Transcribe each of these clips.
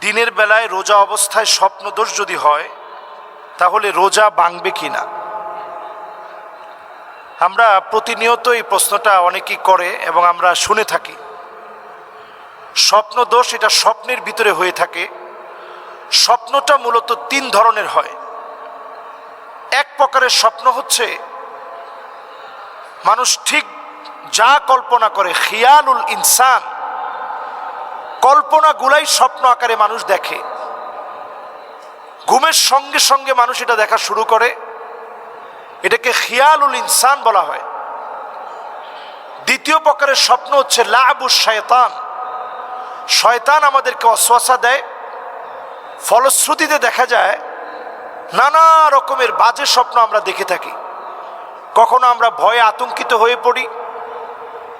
দিনের বেলায় রোজা অবস্থায় স্বপ্নদোষ যদি হয়, তাহলে রোজা ভাঙবে কি না? আমরা প্রতিনিয়ত এই প্রশ্নটা অনেকেই করে এবং আমরা শুনে থাকি। স্বপ্নদোষ এটা স্বপ্নের ভিতরে হয়ে থাকে। স্বপ্নটা মূলত তিন ধরনের হয়। এক প্রকারের স্বপ্ন হচ্ছে, মানুষ ঠিক যা কল্পনা করে, খিয়ালুল ইনসান কল্পনাগুলাই স্বপ্ন আকারে মানুষ দেখে। ঘুমের সঙ্গে সঙ্গে মানুষ এটা দেখা শুরু করে। এটাকে খিয়ালুল ইনসান বলা হয়। দ্বিতীয় প্রকারের স্বপ্ন হচ্ছে লাবু শয়তান। শয়তান আমাদেরকে অশ্বাসা দেয়, ফলশ্রুতিতে দেখা যায় নানা রকমের বাজে স্বপ্ন আমরা দেখে থাকি। কখনো আমরা ভয়ে আতঙ্কিত হয়ে পড়ি,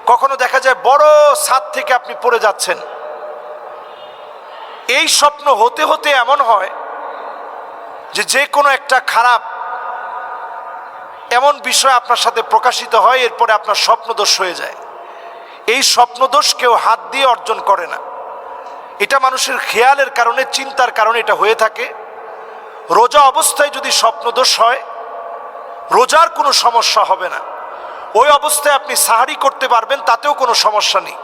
কখনো দেখা যায় বড় ছাদ থেকে আপনি পড়ে যাচ্ছেন। এই স্বপ্ন হতে হতে এমন হয় যে যে কোনো একটা খারাপ এমন বিষয় আপনার সাথে প্রকাশিত হয়, এরপরে আপনার স্বপ্নদোষ হয়ে যায়। এই স্বপ্নদোষ কেউ হাত দিয়ে অর্জন করে না। এটা মানুষের খেয়ালের কারণে, চিন্তার কারণে এটা হয়ে থাকে। রোজা অবস্থায় যদি স্বপ্নদোষ হয়, রোজার কোনো সমস্যা হবে না। ওই অবস্থায় আপনি সাহারি করতে পারবেন, তাতেও কোনো সমস্যা নেই।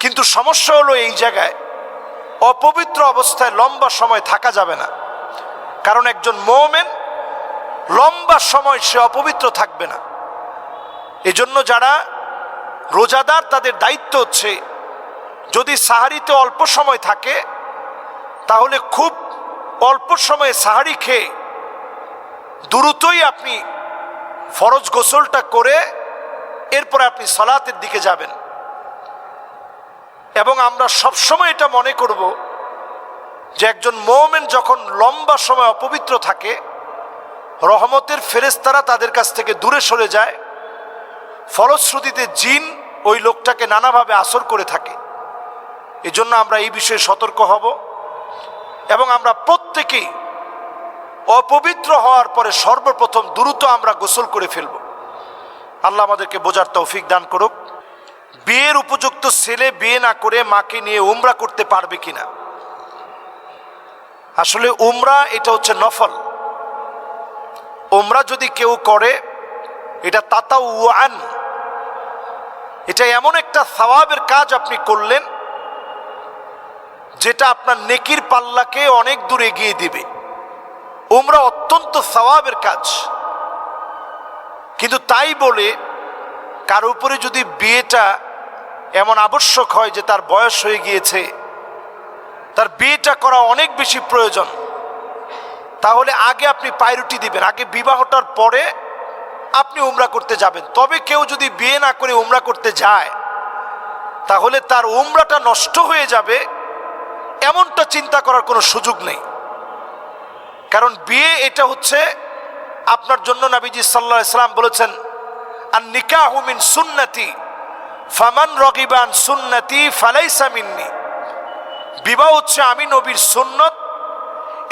কিন্তু সমস্যা হলো এই জায়গায় অপবিত্র অবস্থায় লম্বা সময় থাকা যাবে না। কারণ একজন মোমেন লম্বা সময় সে অপবিত্র থাকবে না। এজন্য যারা রোজাদার, তাদের দায়িত্ব হচ্ছে, যদি সাহারিতে অল্প সময় থাকে, তাহলে খুব অল্প সময়ে সাহারি খেয়ে দ্রুতই আপনি ফরজ গোসলটা করে এরপরে আপনি সলাতের দিকে যাবেন। এবং আমরা সবসময় এটা মনে করব যে একজন মোমেন যখন লম্বা সময় অপবিত্র থাকে, রহমতের ফেরেস্তারা তাদের কাছ থেকে দূরে সরে যায়, ফলশ্রুতিতে জিন ওই লোকটাকে নানাভাবে আসর করে থাকে। এজন্য আমরা এই বিষয়ে সতর্ক হব এবং আমরা প্রত্যেকেই অপবিত্র হওয়ার পরে সর্বপ্রথম দ্রুত আমরা গোসল করে ফেলব। আল্লাহ আমাদেরকে বোঝার তৌফিক দান করুক। বিয়ের উপযুক্ত ছেলে বিয়ে না করে মাকে নিয়ে উমরা করতে পারবে কিনা? আসলে উমরা এটা হচ্ছে নফল। উমরা যদি কেউ করে, এটা তাতা ওয়ান এটা এমন একটা সওয়াবের কাজ আপনি করলেন, যেটা আপনার নেকির পাল্লাকে অনেক দূর এগিয়ে দিবে। উমরা অত্যন্ত সওয়াবের কাজ। কিন্তু তাই বলে কার উপরে যদি বিয়েটা এমন আবশ্যক হয় যে তার বয়স হয়ে গিয়েছে, তার বিয়েটা করা অনেক বেশি প্রয়োজন, তাহলে আগে আপনি পায়রুটি দিবেন। আগে বিবাহটার পরে আপনি উমরা করতে যাবেন। তবে কেউ যদি বিয়ে না করে উমরা করতে যায়, তাহলে তার উমরাটা নষ্ট হয়ে যাবে, এমনটা চিন্তা করার কোনো সুযোগ নেই। কারণ বিয়ে এটা হচ্ছে আপনার জন্য নাবিজি সাল্লাহ ইসলাম বলেছেন আর সুন্নতি ফামান রগিবান সুন্নতি বিবাহ হচ্ছে আমি নবীর সুন্নত।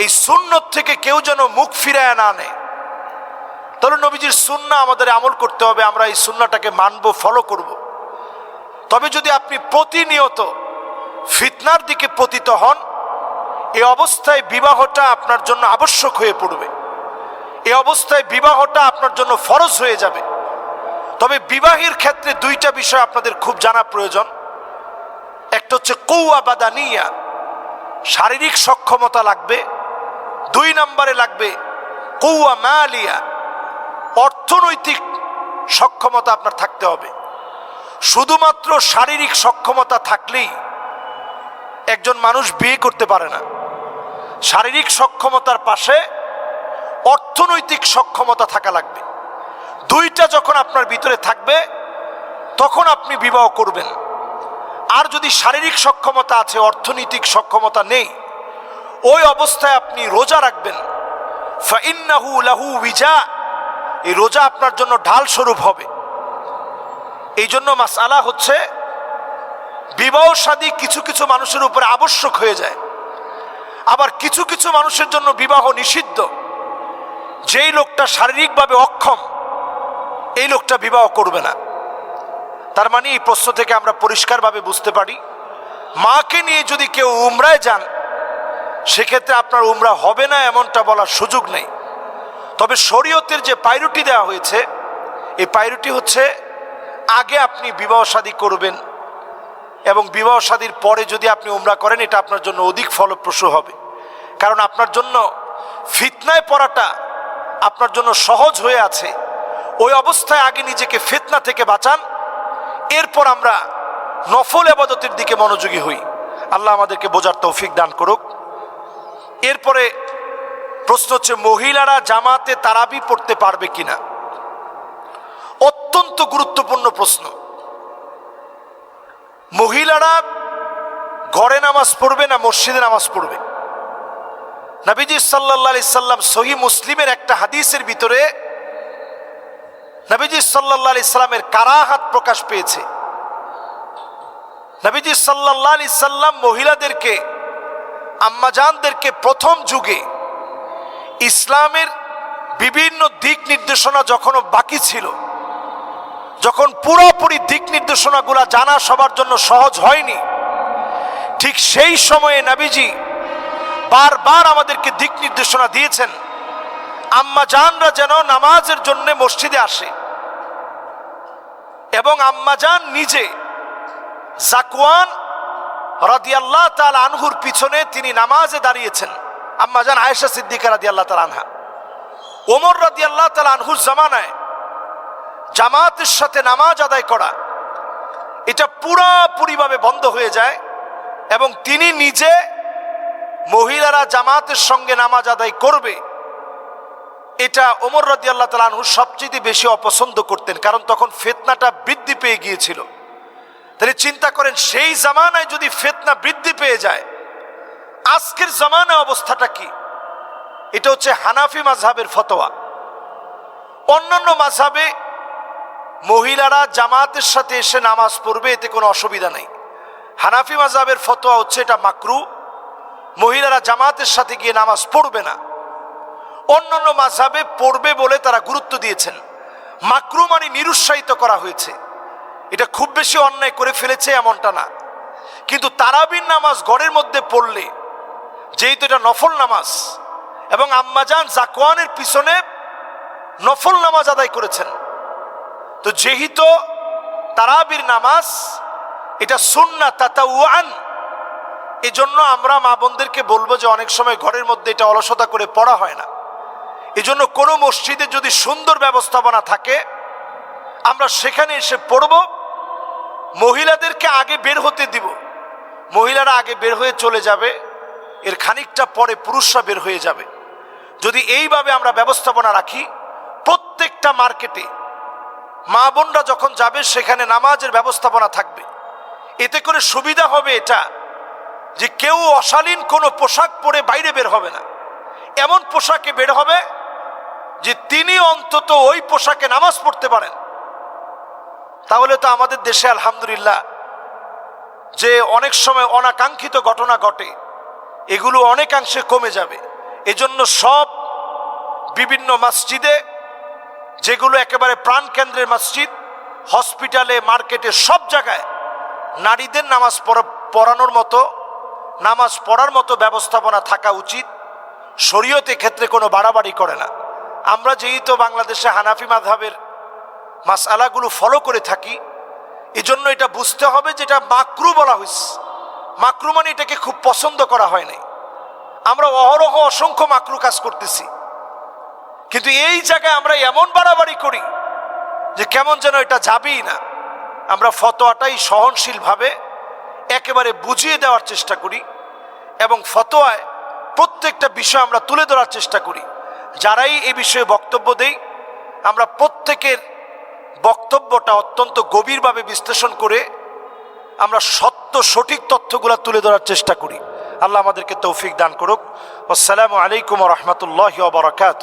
এই সুন্নত থেকে কেউ যেন মুখ ফিরায় না নেয়। তাহলে নবীজির সুন্না আমাদের আমল করতে হবে, আমরা এই সুন্নাটাকে মানব ফলো করব। তবে যদি আপনি প্রতিনিয়ত ফিতনার দিকে পতিত হন, এ অবস্থায় বিবাহটা আপনার জন্য আবশ্যক হয়ে পড়বে। এই অবস্থায় বিবাহটা আপনার জন্য ফরজ হয়ে যাবে। তবে বিবাহের ক্ষেত্রে দুইটা বিষয় আপনাদের খুব জানা প্রয়োজন। একটা হচ্ছে কৌয়া বাদানিয়া, শারীরিক সক্ষমতা লাগবে। দুই নম্বরে লাগবে কৌয়া মালিয়া, অর্থনৈতিক সক্ষমতা আপনার থাকতে হবে। শুধুমাত্র শারীরিক সক্ষমতা থাকলেই একজন মানুষ বিয়ে করতে পারে না। শারীরিক সক্ষমতার পাশে অর্থনৈতিক সক্ষমতা থাকা লাগবে। দুইটা যখন আপনার ভিতরে থাকবে, তখন আপনি বিবাহ করবেন। আর যদি শারীরিক সক্ষমতা আছে, অর্থনৈতিক সক্ষমতা নেই, ওই অবস্থায় আপনি রোজা রাখবেন। ফাইন্নাহু লাহু উইজা, এই রোজা আপনার জন্য ঢাল স্বরূপ হবে। এই জন্য মাসালা হচ্ছে, বিবাহ সাদী কিছু কিছু মানুষের উপরে আবশ্যক হয়ে যায়। আবার কিছু কিছু মানুষের জন্য বিবাহ নিষিদ্ধ। যেই লোকটা শারীরিকভাবে অক্ষম এই লোকটা বিবাহ করবে না। তার মানে এই প্রশ্ন থেকে আমরা পরিষ্কারভাবে বুঝতে পারি, মাকে নিয়ে যদি কেউ উমরায় যান, সেক্ষেত্রে আপনার উমরা হবে না এমনটা বলার সুযোগ নেই। তবে শরীয়তের যে পাইরুটি দেওয়া হয়েছে, এই পাইরুটি হচ্ছে আগে আপনি বিবাহ শাদী করবেন এবং বিবাহ শাদীর পরে যদি আপনি উমরা করেন, এটা আপনার জন্য অধিক ফলপ্রসূ হবে। কারণ আপনার জন্য ফিতনায় পড়াটা আপনার জন্য সহজ হয়ে আছে। ওই অবস্থায় আগে নিজেকে ফিতনা থেকে বাঁচান। এরপর আমরা নফল আবাদতের দিকে মনোযোগী হই। আল্লাহ আমাদেরকে বোঝার তৌফিক দান করুক। এরপরে প্রশ্ন হচ্ছে, মহিলারা জামাতে তারাবি পড়তে পারবে কিনা? অত্যন্ত গুরুত্বপূর্ণ প্রশ্ন। মহিলারা ঘরে নামাজ পড়বে না মসজিদে নামাজ পড়বে? নবীজি সাল্লাহ আলি সাল্লাম সহি মুসলিমের একটা হাদিসের ভিতরে নবীজি সাল্লাহ ইসলামের কারাহাত প্রকাশ পেয়েছে। নবীজি সাল্লাহ আলি সাল্লাম মহিলাদেরকে, আম্মাজানদেরকে প্রথম যুগে ইসলামের বিভিন্ন দিক নির্দেশনা যখনও বাকি ছিল, যখন পুরোপুরি দিক নির্দেশনাগুলা জানা সবার জন্য সহজ হয়নি, ঠিক সেই সময়ে নাবিজি বারবার আমাদেরকে দিক নির্দেশনা দিয়েছেন। আম্মা জানরা যেন নামাজের জন্য মসজিদে আসে। এবং আম্মা জান নিজে জাকুয়ান রাদিয়াল্লাহ তাল আনহুর পিছনে তিনি নামাজে দাঁড়িয়েছেন। আম্মা জান আয়েশা সিদ্দিকা রাদিয়াল্লাহ তাল আনহা। ওমর রাদিয়াল্লাহ তাল আনহুর জামানায় জামাতের সাথে নামাজ আদায় করা, এটা পুরাপুরিভাবে বন্ধ হয়ে যায় এবং তিনি নিজে মহিলারা জামাতের সঙ্গে নামাজ আদায় করবে। এটা ওমর রাজি আল্লাহ তালু সবচেয়ে বেশি অপছন্দ করতেন, কারণ তখন ফেতনাটা বৃদ্ধি পেয়ে গিয়েছিল। তাহলে চিন্তা করেন, সেই জামানায় যদি ফেতনা বৃদ্ধি পেয়ে যায়, আজকের জামানায় অবস্থাটা কি? এটা হচ্ছে হানাফি মাঝহাবের ফতোয়া। অন্যান্য মাঝহাবে মহিলারা জামাতের সাথে এসে নামাজ পড়বে, এতে কোনো অসুবিধা নেই। হানাফি মাজাবের ফতোয়া হচ্ছে এটা মাকরু। মহিলারা জামাতের সাথে গিয়ে নামাজ পড়বে না। অন্যান্য মাঝাবে পড়বে বলে তারা গুরুত্ব দিয়েছেন। মাকরু মানে নিরুৎসাহিত করা হয়েছে। এটা খুব বেশি অন্যায় করে ফেলেছে এমনটা না। কিন্তু তারাবির নামাজ ঘরের মধ্যে পড়লে, যেহেতু এটা নফল নামাজ, এবং আম্মাজান জাকওয়ানের পিছনে নফল নামাজ আদায় করেছেন, তো যেহেতু তারাবির নামাজ, এটা সুন্না তাতা ওয়ান এই জন্য আমরা মা বোনদেরকে বলব যে অনেক সময় ঘরের মধ্যে এটা অলসতা করে পড়া হয় না। এই জন্য কোনো মসজিদে যদি সুন্দর ব্যবস্থাপনা থাকে, আমরা সেখানে এসে পড়ব, মহিলাদেরকে আগে বের হতে দিব। মহিলারা আগে বের হয়ে চলে যাবে, এর খানিকটা পরে পুরুষরা বের হয়ে যাবে। যদি এইভাবে আমরা ব্যবস্থাপনা রাখি, প্রত্যেকটা মার্কেটে মা বোনরা যখন যাবে, সেখানে নামাজের ব্যবস্থাপনা থাকবে। এতে করে সুবিধা হবে এটা যে কেউ অশালীন কোনো পোশাক পরে বাইরে বের হবে না। এমন পোশাকে বের হবে যে তিনি অন্তত ওই পোশাকে নামাজ পড়তে পারেন। তাহলে তো আমাদের দেশে আলহামদুলিল্লাহ যে অনেক সময় অনাকাঙ্ক্ষিত ঘটনা ঘটে, এগুলো অনেকাংশে কমে যাবে। এজন্য সব বিভিন্ন মসজিদে, যেগুলো একেবারে প্রাণকেন্দ্রের মসজিদ, হসপিটালে, মার্কেটে, সব জায়গায় নারীদের নামাজ পড়ানোর মতো, নামাজ পড়ার মতো ব্যবস্থাপনা থাকা উচিত। শরীয়তে ক্ষেত্রে কোনো বাড়াবাড়ি করে না। আমরা যেহেতু বাংলাদেশে হানাফি মাধাবের মাসালাগুলো ফলো করে থাকি, এজন্য এটা বুঝতে হবে যেটা মাকরু বলা হয়েছে মাকরু মানে এটাকে খুব পছন্দ করা হয় নাই। আমরা অহরহ অসংখ্য মাকরু কাজ করতেছি। কিন্তু এই জায়গায় আমরা এমন বাড়াবাড়ি করি যে কেমন যেন এটা যাবেই না। আমরা ফতোয়াটাই সহনশীলভাবে একেবারে বুঝিয়ে দেওয়ার চেষ্টা করি এবং ফতোয়ায় প্রত্যেকটা বিষয় আমরা তুলে ধরার চেষ্টা করি। যারাই এ বিষয়ে বক্তব্য দেই, আমরা প্রত্যেকের বক্তব্যটা অত্যন্ত গভীরভাবে বিশ্লেষণ করে আমরা সত্য, সঠিক তথ্যগুলো তুলে ধরার চেষ্টা করি। আল্লাহ আমাদেরকে তৌফিক দান করুক। আসসালামু আলাইকুম রহমতুল্লাহ বরকাত